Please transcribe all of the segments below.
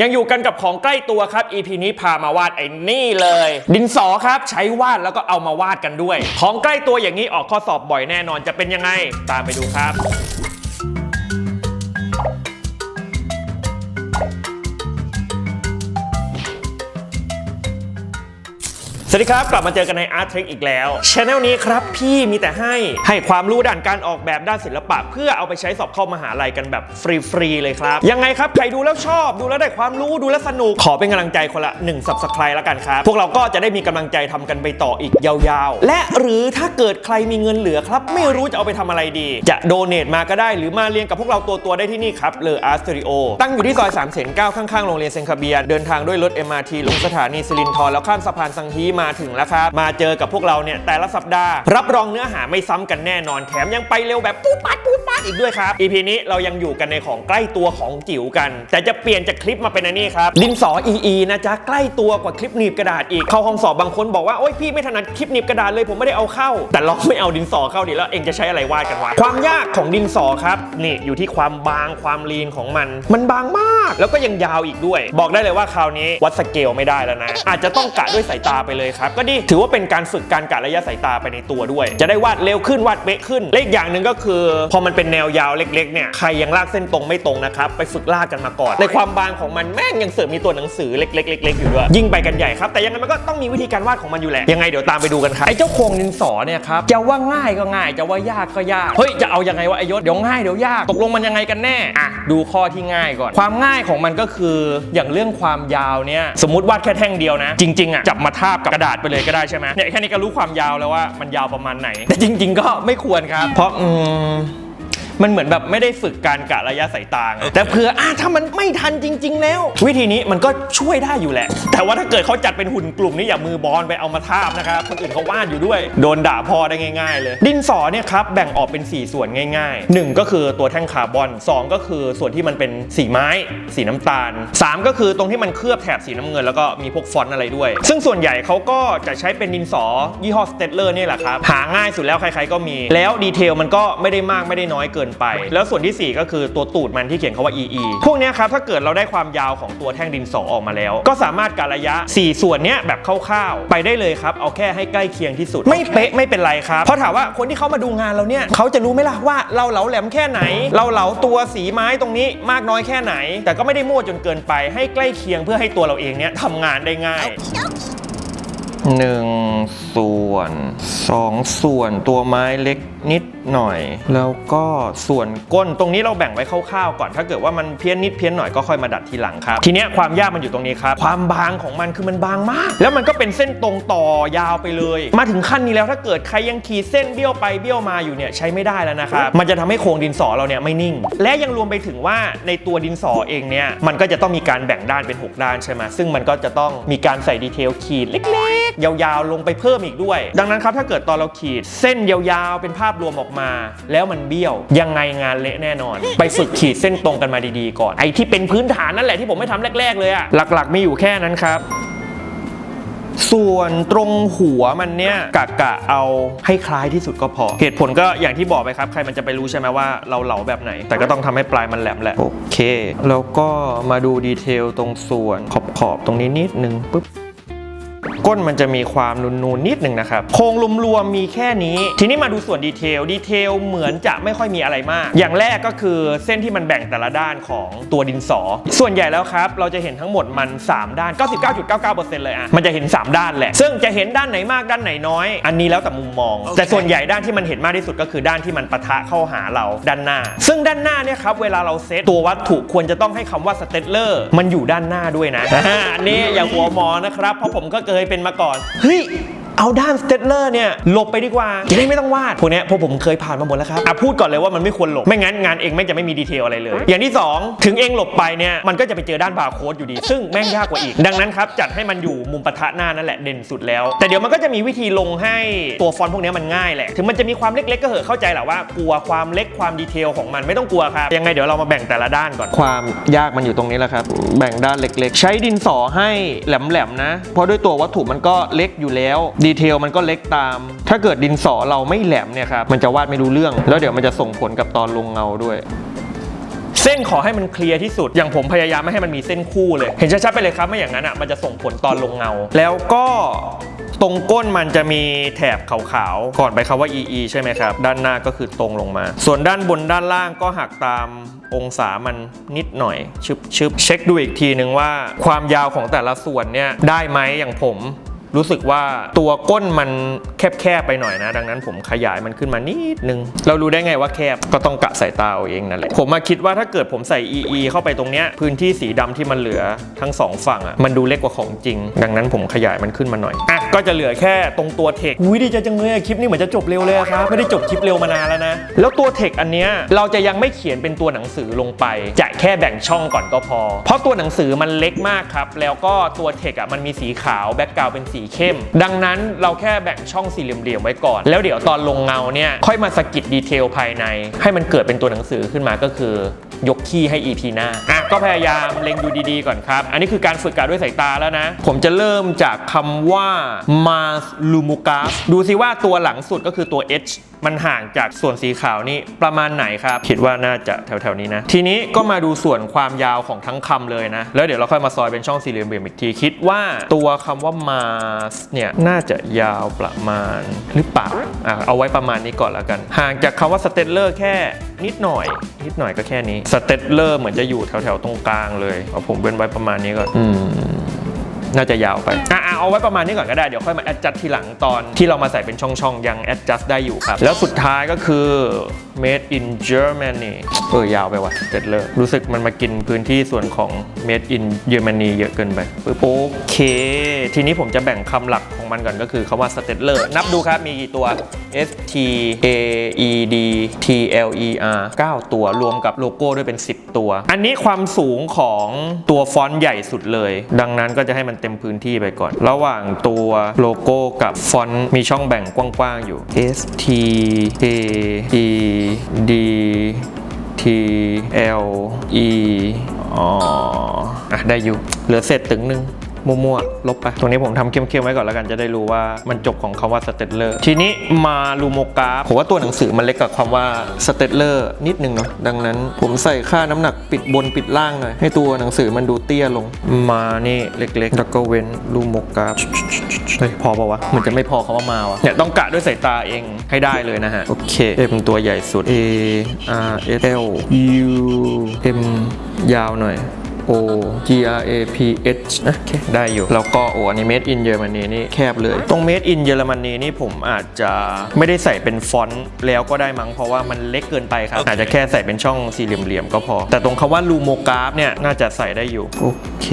ยังอยู่กันกับของใกล้ตัวครับ EP นี้พามาวาดไอ้นี่เลย ดินสอครับใช้วาดแล้วก็เอามาวาดกันด้วย ของใกล้ตัวอย่างนี้ออกข้อสอบบ่อยแน่นอนจะเป็นยังไง ตามไปดูครับ สวัสดีครับ กลับมาเจอกันใน Art Trick อีกแล้วช anel นี้ครับ พี่มีแต่ให้ให้ความรู้ด้านการออกแบบด้านศิลปะ เพื่อเอาไปใช้สอบเข้ามหาลัยกันแบบฟรี ๆ เลยครับ ยังไงครับ ใครดูแล้วชอบดูแล้วได้ความรู้ดูแล้วสนุก ขอเป็นกำลังใจคนละ1 subscribe แล้วกันครับ พวกเราก็จะได้มีกำลังใจทำกันไปต่ออีกยาวๆ และหรือถ้าเกิดใครมีเงินเหลือครับ ไม่รู้จะเอาไปทำอะไรดี จะโดเน a มาก็ได้หรือมาเรียนกับพวกเราตัวตัวได้ที่นี่ครับเลออาร์สตูดิโอตั้งอยู่ที่ซอย3ามเสนเก้าข้างๆโรงเรียนเซนคาเบียเดินทางด้วยรถ MRT ลงสถานีสิรินทรแล้วข้ามสะพานสังฮีมาาถึงแล้วครับ มาเจอกับพวกเราเนี่ยแต่ละสัปดาห์ รับรองเนื้อหาไม่ซ้ำกันแน่นอนแถมยังไปเร็วแบบปูดปัดปูดปัดอีกด้วยครับ EP นี้เรายังอยู่กันในของใกล้ตัวของจิ๋วกัน แต่จะเปลี่ยนจากคลิปมาเป็นอันนี้ครับดินสอ EE นะจ๊ะใกล้ตัวกว่าคลิปหนีบกระดาษอีกเข้าห้องสอบบางคนบอกว่าโอ๊ยพี่ไม่ถนัดคลิปหนีบกระดาษเลยผมไม่ได้เอาเข้า แต่ลองไม่เอาดินสอเข้าดิแล้วเองจะใช้อะไรวาดกันวะความยากของดินสอครับนี่อยู่ที่ความบางความลีนของมัน มันบางมาก แล้วก็ยังยาวอีกด้วย บอกได้เลยว่าคราวนี้วัดสเกลไม่ได้แล้วนะ อาจจะต้องกะด้วยสายตาไปเลยครับ ก็ดีถือว่าเป็นการฝึกการกะระยะสายตาไปในตัวด้วย จะได้วาดเร็วขึ้นวาดเป๊ะขึ้นและอีกอย่างหนึ่งก็คือ พอมันเป็นแนวยาวเล็กๆเนี่ยใครยังลากเส้นตรงไม่ตรงนะครับไปฝึกลากกันมาก่อน ในความบางของมันแม่งยังเสริมมีตัวหนังสือเล็กๆเล็กๆอยู่ด้วยยิ่งไปกันใหญ่ครับแต่ยังไงมันก็ต้องมีวิธีการวาดของมันอยู่แหละยังไงเดี๋ยวตามไปดูกันครับไอ้เจ้าโครงดินสอเนี่ยครับจะว่าง่ายก็ง่ายจะว่ายากก็ยากเฮ้ยจะเอายังไงวะไอยศเดี๋ยวง่ายเดี๋ยวยากตกลงมันยังไงกันแน่อะ ดูข้อที่ง่ายก่อน ความง่ายของมันก็คืออย่างเรื่องความยาวเนี่ยสมมติวาดแค่แท่งเดียวนะ จริงๆอะจับมาทาบกับกระดาษไปเลยก็ได้ใช่ไหมเนี่ยแค่นี้ก็รู้ความยาวแล้วว่ามันยาวประมาณไหน แต่จริง ๆ ก็ไม่ควรครับ เพราะอืม มันเหมือนแบบไม่ได้ฝึกการกะระยะสายตาไงแต่เผื่ออะถ้ามันไม่ทันจริง ๆ แล้ว วิธีนี้มันก็ช่วยได้อยู่แหละ แต่ว่าถ้าเกิดเขาจัดเป็นหุ่นกลุ่มนี่อย่ามือบอลไปเอามาทาบนะครับคนอื่นเขาวาดอยู่ด้วย โดนด่าพอได้ง่าย ๆ เลย ดินสอเนี่ยครับแบ่งออกเป็น 4 ส่วนง่ายๆ 1 ก็คือตัวแท่งคาร์บอน 2 ก็คือส่วนที่มันเป็นสีไม้ สีน้ำตาล 3 ก็คือตรงที่มันเคลือบแถบสีน้ำเงินแล้วก็มีพวกฟอนต์อะไรด้วย ซึ่งส่วนใหญ่เขาก็จะใช้เป็นดินสอยี่ห้อสเต l เลอร์นี่ยแหละครับหาง่ายสุดแล้วใครๆก็มี แล้วดีเทลมันก็ไม่ได้มากไม่ได้น้อยเกินไป แล้วส่วนที่ 4 ก็คือตัวตูดมันที่เขียนคาว่า EE พวกเนี้ยครับถ้าเกิดเราได้ความยาวของตัวแท่งดินสอออกมาแล้ว ก็สามารถกะระยะ 4 ส่วนเนี้ยแบบคร่าวๆไปได้เลยครับเอาแค่ให้ใกล้เคียงที่สุด ไม่เป๊ะไม่เป็นไรครับเพราะถามว่าคนที่เขามาดูงานเราเนี่ยเขาจะรู้ไหมล่ะว่าเราเหลาแหลมแค่ไหน เราเหลาตัวสีไม้ตรงนี้มากน้อยแค่ไหน แต่ก็ไม่ได้มั่วจนเกินไปให้ใกล้เคียงเพื่อให้ตัวเราเองเนี่ยทำงานได้ง่ายหนึ่งส่วนสองส่วนตัวไม้เล็กนิด หน่อย แล้วก็ส่วนก้นตรงนี้เราแบ่งไว้คร่าวๆก่อน ถ้าเกิดว่ามันเพี้ยนนิดเพี้ยนหน่อยก็ค่อยมาดัดทีหลังครับ ทีเนี้ยความยากมันอยู่ตรงนี้ครับ ความบางของมันคือมันบางมาก แล้วมันก็เป็นเส้นตรงต่อยาวไปเลย มาถึงขั้นนี้แล้วถ้าเกิดใครยังขีดเส้นเบี้ยวไปเบี้ยวมาอยู่เนี่ยใช้ไม่ได้แล้วนะครับ มันจะทำให้โครงดินสอเราเนี่ยไม่นิ่ง และยังรวมไปถึงว่าในตัวดินสอเองเนี่ยมันก็จะต้องมีการแบ่งด้านเป็น 6 ด้านใช่ไหมซึ่งมันก็จะต้องมีการใส่ดีเทลขีดเล็กๆ ยาวๆ ลงไปเพิ่มอีกด้วย ดังนั้นครับถ้าเกิดตอนเราขีดเส้นยาวๆ เป็นภาพรวมออกมาแล้วมันเบี้ยว ยังไงงานเละแน่นอน ไปฝึกขีดเส้นตรงกันมาดีๆก่อน ไอ้ที่เป็นพื้นฐานนั่นแหละที่ผมไม่ทำแรก ๆ เลยอะหลักๆมีอยู่แค่นั้นครับส่วนตรงหัวมันเนี่ยกะกะเอาให้คล้ายที่สุดก็พอ เหตุผลก็อย่างที่บอกไปครับ ใครมันจะไปรู้ใช่ไหมว่าเราเหลาแบบไหน แต่ก็ต้องทำให้ปลายมันแหลมแหละ โอเค แล้วก็มาดูดีเทลตรงส่วนขอบขอบๆตรงนี้นิดนึงปุ๊บ ก้นมันจะมีความนูนๆนิดหนึ่งนะครับ โครงรวมๆมีแค่นี้ ทีนี้มาดูส่วนดีเทล ดีเทลเหมือนจะไม่ค่อยมีอะไรมาก อย่างแรกก็คือเส้นที่มันแบ่งแต่ละด้านของตัวดินสอ ส่วนใหญ่แล้วครับ เราจะเห็นทั้งหมดมัน 3 ด้าน 99.99%เลยอะ มันจะเห็น 3 ด้านแหละ ซึ่งจะเห็นด้านไหนมากด้านไหนน้อย อันนี้แล้วแต่มุมมองแต่ส่วนใหญ่ด้านที่มันเห็นมากที่สุดก็คือด้านที่มันปะทะเข้าหาเราด้านหน้า ซึ่งด้านหน้าเนี่ยครับเวลาเราเซตตัววัตถุควรจะต้องให้คำว่าสเตตเลอร์มันอยู่ด้านหน้าด้วยนะอันนี้อย่าหัวหมอนะครับเพราะผมก็เคยเป็นมาก่อน เฮ้ย เอาด้านสเตตเลอร์เนี่ยหลบไปดีกว่าจะได้ไม่ต้องวาดพวกนี้พวกผมเคยผ่านมาหมดแล้วครับอะพูดก่อนเลยว่ามันไม่ควรหลบไม่งั้นงานเองไม่งจะไม่มีดีเทลอะไรเลย อย่างที่ 2 ถึงเองหลบไปเนี่ยมันก็จะไปเจอด้านบาร์โค้ดอยู่ดี ซึ่งแม่งยากกว่าอีก ดังนั้นครับจัดให้มันอยู่มุมปะทะหน้านั่นแหละเด่นสุดแล้ว แต่เดี๋ยวมันก็จะมีวิธีลงให้ตัวฟอนต์พวกนี้มันง่ายแหละถึงมันจะมีความเล็กๆก็เหอะเข้าใจแหละว่ากลัวความเล็กความดีเทลของมันไม่ต้องกลัวครับยังไงเดี๋ยวเรามาแบ่งแต่ละด้านก่อน ความยากมันอยู่ตรงนี้แหละครับแบ่งด้านเล็ก ๆ ใช้ดินสอให้แหลมๆนะเพราะด้วยตัววัตถุมันก็เล็กอยู่แล้วดีเทลมันก็เล็กตาม ถ้าเกิดดินสอเราไม่แหลมเนี่ยครับมันจะวาดไม่รู้เรื่อง แล้วเดี๋ยวมันจะส่งผลกับตอนลงเงาด้วยเส้นขอให้มันเคลียร์ที่สุด อย่างผมพยายามไม่ให้มันมีเส้นคู่เลย เห็นชัดๆไปเลยครับ ไม่อย่างนั้นอะ มันจะส่งผลตอนลงเงา แล้วก็ตรงก้นมันจะมีแถบขาวๆ ก่อนไปคำว่า EE ใช่ไหมครับ ด้านหน้าก็คือตรงลงมา ส่วนด้านบนด้านล่างก็หักตามองศามันนิดหน่อยชึบชึบเช็คดูอีกทีนึงว่า ความยาวของแต่ละส่วนเนี่ยได้ไหมอย่างผม รู้สึกว่าตัวก้นมันแคบๆไปหน่อยนะ ดังนั้นผมขยายมันขึ้นมานิดนึง เรารู้ได้ไงว่าแคบก็ต้องกะสายตาเอาเองนั่นแหละผมมาคิดว่าถ้าเกิดผมใส่ EE เข้าไปตรงเนี้ยพื้นที่สีดำที่มันเหลือทั้งสองฝั่งอะมันดูเล็กกว่าของจริง ดังนั้นผมขยายมันขึ้นมาหน่อยอะก็จะเหลือแค่ตรงตัวเทคอุ้ยดีใจจังเลยคลิปนี้เหมือนจะจบเร็วเลยครับไม่ได้จบคลิปเร็วมานานแล้วนะแล้วตัวเทคอันเนี้ยเราจะยังไม่เขียนเป็นตัวหนังสือลงไป จะแค่แบ่งช่องก่อนก็พอ เพราะตัวหนังสือมันเล็กมากครับแล้วก็ตัวเทคอะมันมีสีขาวแบ็กกราวเป็นสีเข้ม ดังนั้นเราแค่แบ่งช่องสี่เหลี่ยมๆไว้ก่อน แล้วเดี๋ยวตอนลงเงาเนี่ยค่อยมาสกิดดีเทลภายใน ให้มันเกิดเป็นตัวหนังสือขึ้นมาก็คือยกขี้ให้ EP หน้าอะก็พยายามเล็งดูดีๆก่อนครับ อันนี้คือการฝึกการด้วยสายตาแล้วนะ ผมจะเริ่มจากคำว่า Mars Lumicus ดูซิว่าตัวหลังสุดก็คือตัว H มันห่างจากส่วนสีขาวนี่ประมาณไหนครับ คิดว่าน่าจะแถวๆนี้นะ ทีนี้ก็มาดูส่วนความยาวของทั้งคำเลยนะ แล้วเดี๋ยวเราค่อยมาซอยเป็นช่องสี่เหลี่ยมๆอีกที คิดว่าตัวคำว่า Mars เนี่ย น่าจะยาวประมาณหรือเปล่าอะเอาไว้ประมาณนี้ก่อนแล้วกัน ห่างจากคำว่า Stellar แค่นิดหน่อย นิดหน่อยก็แค่นี้ Stellar เหมือนจะอยู่แถวๆตรงกลางเลยเอาผมเว้นไว้ประมาณนี้ก่อนอืม น่าจะยาวไปอะเอาไว้ประมาณนี้ก่อนก็ได้ เดี๋ยวค่อยมาแอดจัดทีหลังตอนที่เรามาใส่เป็นช่องๆยังแอดจัดได้อยู่ครับ แล้วสุดท้ายก็คือ made in Germany เออยาวไปว่ะเสร็จเลยรู้สึกมันมากินพื้นที่ส่วนของ made in Germany เยอะเกินไปโอเค ทีนี้ผมจะแบ่งคำหลักของมันก่อนก็คือคำว่า Stettler นับดูครับ มีกี่ตัว S T A E D T L E R 9 ตัวรวมกับโลโก้ด้วยเป็น 10 ตัว อันนี้ความสูงของตัวฟอนต์ใหญ่สุดเลย ดังนั้นก็จะให้มันเต็มพื้นที่ไปก่อน ระหว่างตัวโลโก้กับฟอนต์มีช่องแบ่งกว้างๆอยู่ S T A E D T L E อ๋ออะได้อยู่ เหลือเศษตึงหนึ่ง มั่วๆลบไป ตรงนี้ผมทำเข้มๆไว้ก่อนแล้วกันจะได้รู้ว่ามันจบของคำว่าสเตตเลอร์ทีนี้มาลูโมกราฟผมว่าตัวหนังสือมันเล็กกับคำว่าสเตตเลอร์นิดนึงเนาะดังนั้นผมใส่ค่าน้ำหนักปิดบนปิดล่างหน่อยให้ตัวหนังสือมันดูเตี้ยลง มานี่เล็กๆแล้วก็เว้นลูโมกราฟเฮ้ยพอปะวะมือนจะไม่พอคำว่ามาวะเนี่ยต้องกะด้วยสายตาเองให้ได้เลยนะฮะโอเค M ตัวใหญ่สุด A R S L U M ยาวหน่อย O G R A P H นะโอเคได้อยู่ แล้วก็โอ้อันนี้ made in เยอรมนีนี่แคบเลย ตรง made in เยอรมนีนี่ผมอาจจะไม่ได้ใส่เป็นฟอนต์แล้วก็ได้มั้งเพราะว่ามันเล็กเกินไปครับ อาจจะแค่ใส่เป็นช่องสี่เหลี่ยมๆก็พอ แต่ตรงคำว่าลูโมกราฟเนี่ยน่าจะใส่ได้อยู่ โอเค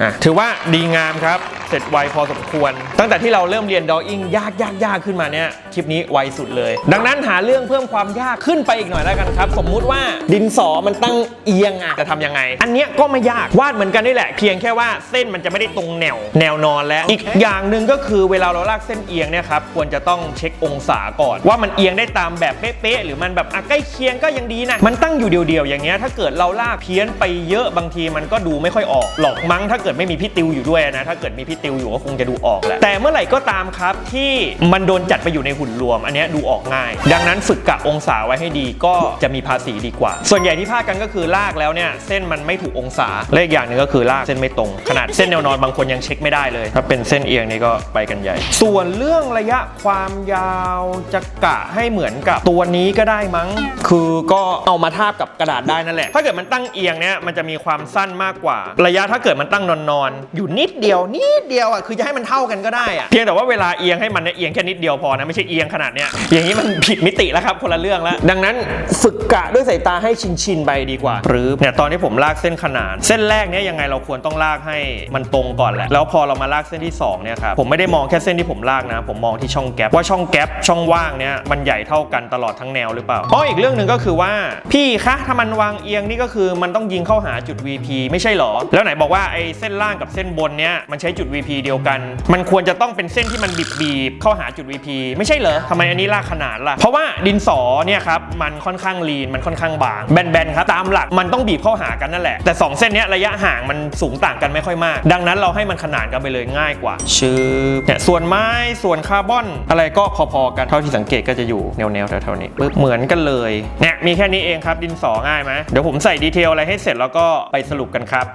อะถือว่าดีงามครับเสร็จไวพอสมควร ตั้งแต่ที่เราเริ่มเรียนดออิ่งยากยากยากขึ้นมาเนี่ยคลิปนี้ไวสุดเลย ดังนั้นหาเรื่องเพิ่มความยากขึ้นไปอีกหน่อยแล้วกันครับ สมมุติว่าดินสอมันตั้งเอียงอะจะทำยังไงอันเนี้ยก็ไม่ยากวาดเหมือนกันนี่แหละ เพียงแค่ว่าเส้นมันจะไม่ได้ตรงแนว แนวนอนแล้ว อีกอย่างหนึ่งก็คือเวลาเราลากเส้นเอียงเนี่ยครับควรจะต้องเช็คองศาก่อน ว่ามันเอียงได้ตามแบบเป๊ะๆหรือมันแบบใกล้เคียงก็ยังดีนะมันตั้งอยู่เดียวๆอย่างเงี้ยถ้าเกิดเราลากเพี้ยนไปเยอะบางทีมันก็ดูไม่ค่อยออกหรอกมั้งถ้าเกิดไม่มีพี่ติวอยู่ด้วยนะถ้าเกิดมีพี่ติวอยู่ก็คงจะดูออกแหละแต่เมื่อไหร่ก็ตามครับที่มันโดนจัดไปอยู่ในหุ่นรวม อันเนี้ยดูออกง่าย ดังนั้นฝึกกะองศาไว้ให้ดีก็จะมีภาษีดีกว่า ส่วนใหญ่ที่พลาดกันก็คือลากแล้วเนี่ยเส้นมันไม่ถูกองศาและอีกอย่างหนึ่งก็คือลากเส้นไม่ตรง ขนาดเส้นแนวนอนบางคนยังเช็คไม่ได้เลย ถ้าเป็นเส้นเอียงนี่ก็ไปกันใหญ่ ส่วนเรื่องระยะความยาวจะกะให้เหมือนกับตัวนี้ก็ได้มั้ง คือก็เอามาทาบกับกระดาษได้นั่นแหละ ถ้าเกิดมันตั้งเอียงเนี่ยมันจะมีความสั้นมากกว่า ระยะถ้าเกิดมันตั้งนอนๆอยู่นิดเดียวนิดเดียวอะคือจะให้มันเท่ากันก็ได้อะเพียงแต่ว่าเวลาเอียงให้มันเนี่ยเอียงแค่นิดเดียวพอนะไม่ใช่เอียงขนาดเนี้ยอย่างนี้มันผิดมิติแล้วครับคนละเรื่องแล้วดังนั้นฝึกกะด้วยสายตาให้ชินชินๆไปดีกว่าหรือเนี่ยตอนที่ผมลากเส้นขนาน เส้นแรกเนี่ยยังไงเราควรต้องลากให้มันตรงก่อนแหละ แล้วพอเรามาลากเส้นที่สองเนี่ยครับผมไม่ได้มองแค่เส้นที่ผมลากนะ ผมมองที่ช่องแก๊ปว่าช่องแก๊ปช่องว่างเนี่ยมันใหญ่เท่ากันตลอดทั้งแนวหรือเปล่าเพราะอีกเรื่องหนึ่งก็คือว่าพี่คะถ้ามันวางเอียงนี่ก็คือมันต้องยิงเข้าหาจุด VP ไม่ใช่หรอ แล้วไหนบอกว่าไอ้เส้นล่างกับเส้นบนเนี่ยมันใช้จุด VP เดียวกัน มันควรจะต้องเป็นเส้นที่มันบีบบีบเข้าหาจุด VP ไม่ใช่เหรอทำไมอันนี้ลากขนาดล่ะเพราะว่าดินสอเนี่ยครับมันค่อนข้างลีนมันค่อนข้างบางแบนๆครับตามหลักมันต้องบีบเข้าหากันนั่นแหละแต่ 2 เส้นเนี้ยระยะห่างมันสูงต่างกันไม่ค่อยมาก ดังนั้นเราให้มันขนานกันไปเลยง่ายกว่า ชื่อเนี่ยส่วนไม้ส่วนคาร์บอน อะไรก็พอๆกันเท่าที่สังเกตก็จะอยู่แนวๆแถวๆนี้ปึ๊บเหมือนกันเลยเนี่ยมีแค่นี้เองครับดินสอง่ายไหมเดี๋ยวผมใส่ดีเทลอะไรให้เสร็จแล้วก็ไปสรุปกันครับ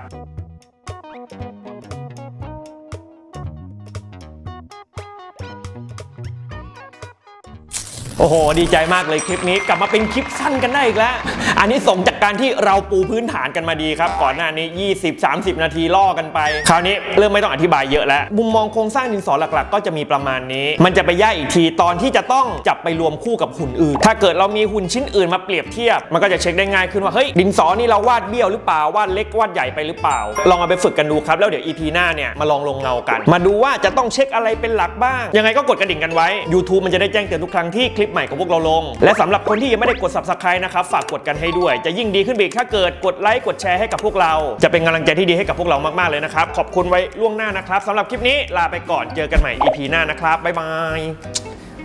โอ้โห ดีใจมากเลยคลิปนี้กลับมาเป็นคลิปสั้นกันได้อีกแล้ว อันนี้ส่งจากการที่เราปูพื้นฐานกันมาดีครับ ก่อนหน้านี้ 20-30 นาทีล่อกันไป คราวนี้เริ่มไม่ต้องอธิบายเยอะแล้ว มุมมองโครงสร้างดินสอหลักๆ ก็จะมีประมาณนี้ มันจะไปแยกอีกทีตอนที่จะต้องจับไปรวมคู่กับหุ่นอื่น ถ้าเกิดเรามีหุ่นชิ้นอื่นมาเปรียบเทียบ มันก็จะเช็คได้ง่ายขึ้นว่าเฮ้ยดินสอนี่เราวาดเบี้ยวหรือเปล่าวาดเล็กวาดใหญ่ไปหรือเปล่า ลองเอาไปฝึกกันดูครับแล้วเดี๋ยว EP หน้าเนี่ยมาลองลงเงากัน มาดูว่าจะต้องเช็คอะไรเป็นหลักบ้าง ยังไงก็กดกระดิ่งกันไว้ YouTube มันจะได้แจ้งเตือนทุกครั้งที่คลิปใหม่ของพวกเราลง และสำหรับคนที่ยังไม่ได้กด Subscribe นะครับฝากกดกันให้ด้วย จะยิ่งดีขึ้นไปอีกถ้าเกิดกดไลค์กดแชร์ให้กับพวกเรา จะเป็นกำลังใจที่ดีให้กับพวกเรามากๆเลยนะครับขอบคุณไว้ล่วงหน้านะครับสำหรับคลิปนี้ลาไปก่อนเจอกันใหม่ EP หน้านะครับบ๊ายบาย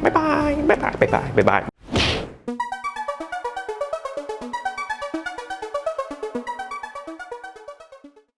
บ๊ายบายบ๊ายบายบ๊ายบาย